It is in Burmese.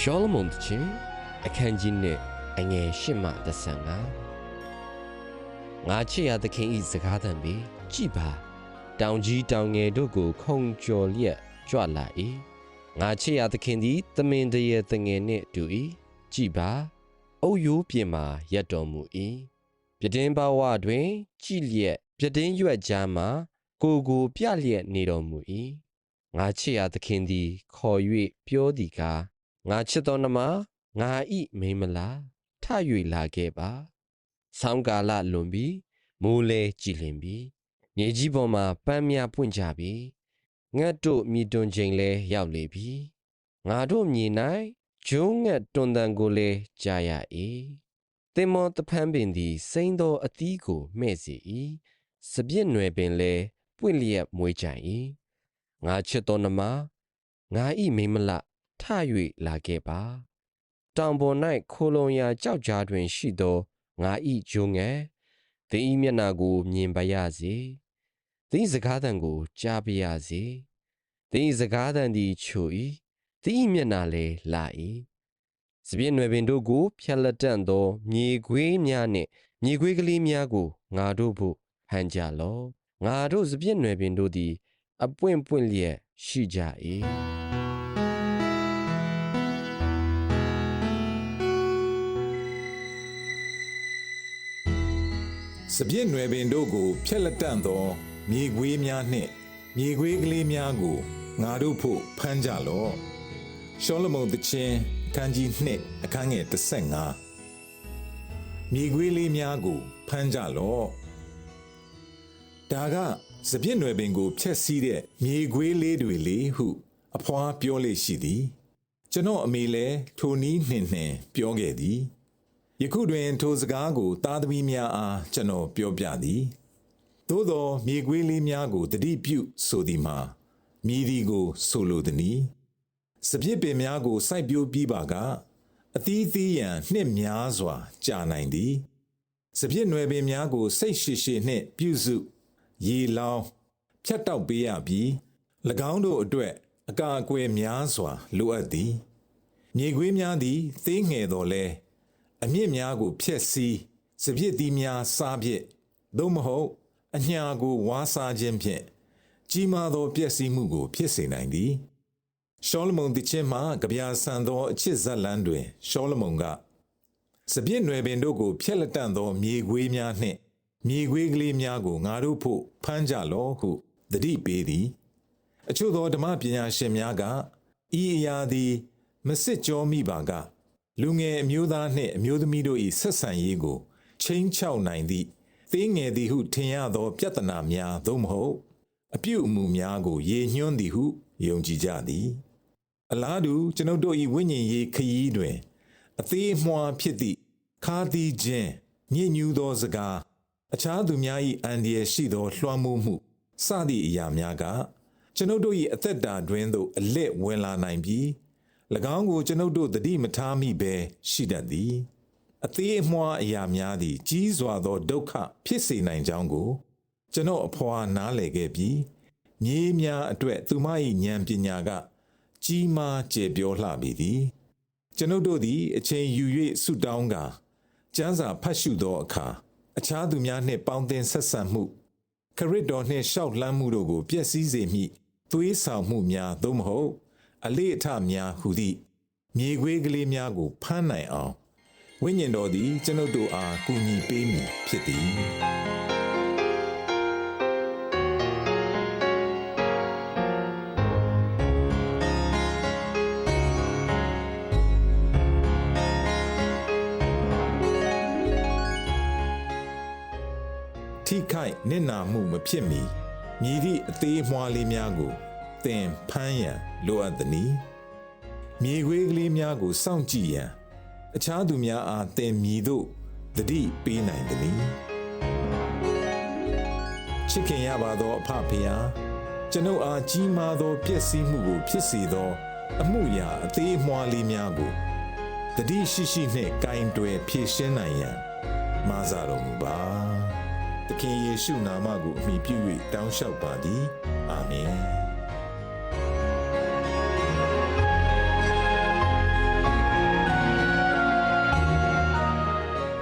ရှောလမုန်တချင်းအခန်းကြီးနဲ့အငယ်ရှစ်မှသဆန်ကငါချစ်ရသခင်ဤစကားသံပေကြည်ပါတောင်ကြီးတောင်ငယ်တို့ကို ခုံကျော်လျက်ကြွလာ၏ငါချစ်ရသခင်သည်တမင်တရေတငယ်နှင့်တူ၏ကြည်ပါအုတ်ရိုးပြင်မှာရက်တော်မူ၏ပြတင်းပါဝတွင် ကြည်လျက်ပြတင်းရွက်ကြားမှာကိုယ်ကိုပြလျက်နေတော်မူ၏ငါချစ်ရသခင်သည် ခေါ်၍ပြောသည်ကား ငါချစ်တော်နမငါဤမိန်းမလားထ၍လာခဲ့ပါဆောင်းကာလလွန်ပြီမိုးလဲကြည်လင်ပြီမြေကြီးပေါ်မှာပန်းများပွင့်ကြပြီငှက်တို့မြည်တွန်ချိန်လဲရောက်လေပြီငါတို့မြေ၌ဂျုံငှက်တွန်တန်ကိုလဲကြားရ၏တင်မောတဖန်းပင်သည်စိမ့်သောအသီးကိုမှဲ့စေ၏စပြစ်နွယ်ပင်လဲပွင့်လျက်မွေးကြ၏ငါချစ်တော်နမငါဤမိန်းမလား ထ၍လာခဲ့ပါတောင်ပေါ်၌ခိုလုံရာကြောက်ကြားတွင်ရှိသောငါဤဂျုံငယ်သင်ဤမျက်နာကို မြင်ပါရစေသင်ဤစကားသံကိုကြားပါရစေသင်ဤစကားသံသည်ချို၏သင်ဤမျက်နာလည်းလာ၏စပြည့်နွယ်ပင်တို့ကို ဖြက်လက်တန့်သော မြေခွေးများနှင့်မြေခွေးကလေးများကိုငါတို့ဖို့ဟန်ကြလော့ငါတို့စပြည့်နွယ်ပင်တို့သည် အပွင့်ပွင့်လျက်ရှိကြ၏ ပြည့်နွယ်ပင်တို့ကိုဖျက်လက်တန့်သော မြေခွေးများနှင့်မြေခွေးကလေးများကိုငါတို့ဖို့ဖမ်းကြလော့ရှောလမုန်တခြင်းအခန်းကြီး2အခန်းငယ်35မြေခွေးလေးများကိုဖမ်းကြလော့ဒါကစပြည့်နွယ်ပင်ကိုဖျက်ဆီးတဲ့မြေခွေးလေးတွေလေဟု အဖွားပြောလေရှိသည် ကျွန်တော်အမေလည်းထိုနည်းနှင်နှင်ပြောခဲ့သည် ယခုတွင်ထိုစကားကိုသားသမီးများအားကျွန်တော်ပြောပြသည်သို့သောမြေခွေးလေးများကိုတတိပြုဆိုသည်မှာမြည်သည်ကို ဆိုလိုသည်။စပြစ်ပင်များကိုစိုက်ပျိုးပြီးပါကအသီးသီးရန်နှစ်များစွာ ကြာနိုင်သည်။စပြစ်နွယ်ပင်များကို စိတ်ရှိရှိနှင့်ပြုစုရေလောင်းဖြတ်တောက်ပေးရပြီး၎င်းတို့အတွက်အကာအကွယ်များစွာ လိုအပ်သည်။မြေခွေးများသည်သေးငယ်တော်လဲ အမြင့်များကိုဖျက်ဆီးစပြစ်သီးများစားဖြင့်သို့မဟုတ်အညာကိုဝါစားခြင်းဖြင့်ကြီးမားသောပျက်စီးမှုကို ဖြစ်စေနိုင်သည်ရှောလမုန်တခြင်းမှာကြပြာဆန်သောအချစ်ဇက်လန်းတွင်ရှောလမုန်ကစပြစ်နွယ်ပင်တို့ကိုဖျက်လက်တန့်သောမြေခွေးများနှင့်မြေခွေးကလေးများကိုငါတို့ဖို့ဖမ်းကြလော့ဟုတတိပေးသည် အချို့သောဓမ္မပညာရှင်များကဤအရာသည် မစစ်ကြောမိပါက လူငယ်အမျိုးသားနှင့်အမျိုးသမီးတို့၏ဆက်ဆံရေးကိုချင်းချောက်နိုင်သည့်သေးငယ်သည်ဟုထင်ရသောပြဿနာများသို့မဟုတ် အပြုအမူများကိုရေညွှန်းသည်ဟုယုံကြည်ကြသည် အလားတူကျွန်ုပ်တို့၏ဝိညာဉ်ရေးခရီးတွင် အသေးအမွှားဖြစ်သည့်ခါးသီးခြင်းညစ်ညူးသောစကားအခြားသူများ၏အန္တရာယ်ရှိသောလွှမ်းမိုးမှုစသည့်အရာများကကျွန်ုပ်တို့၏အသက်တာတွင်သို့အလစ်ဝင်လာနိုင်ပြီး၎ င်းကိုကျွန်ုပ်တို့တတိမထားမိဘဲရှိတတ်သည်အသေးအမွှားအရာများသည် ကြီးစွာသောဒုက္ခဖြစ်စေနိုင်ကြောင်းကို ကျွန်တော်အဖွာနားလည်ခဲ့ပြီးမြေးများအတွက်သူမ၏ဉာဏ်ပညာက ကြီးမားကျေပြောလှပေသည်ကျွန်ုပ်တို့သည်အချိန်ယူ၍ဆုတောင်းကာကျမ်းစာဖတ်ရှုသောအခါအခြားသူများနှင့်ပေါင်းသင်ဆက်ဆံမှုခရစ်တော်နှင့်ရှောက်လှမ်းမှုတို့ကိုပျက်စီးစေမည်သွေးဆောင်မှုများသို့မဟုတ် အလေးအထများဟူသည့်မြေခွေးကလေးများကိုဖမ်းနိုင်အောင်ဝိညာဉ်တော်သည်ကျွန်ုပ်တို့အားကူညီပေးမည်ဖြစ်သည်ထိခိုက်နစ်နာမှုမဖြစ်မီမြည်သည့်အသေးအမွှားလေးများကို သင်ဖမ်းရန်လိုအပ်သည်။မြေခွေးကလေးများကိုစောင့်ကြည့်ရန်အခြားသူများအားသင်မြည်သို့တတိပေးနိုင်သည်။ချစ်ခင်ရပါသောအဖဖေဟာကျွန်ုပ်အားကြီးမားသောပျက်စီးမှုကိုဖြစ်စေသော အမှုရာအသေးအမွှားလေးများကိုတတိရှိရှိနှင့်ကင်တွယ်ဖြည့်ရှင်းနိုင်ရန်မာစာတော်မူပါသခင်ယေရှုနာမကိုအမိပြု၍တောင်းလျှောက်ပါသည်အာမင်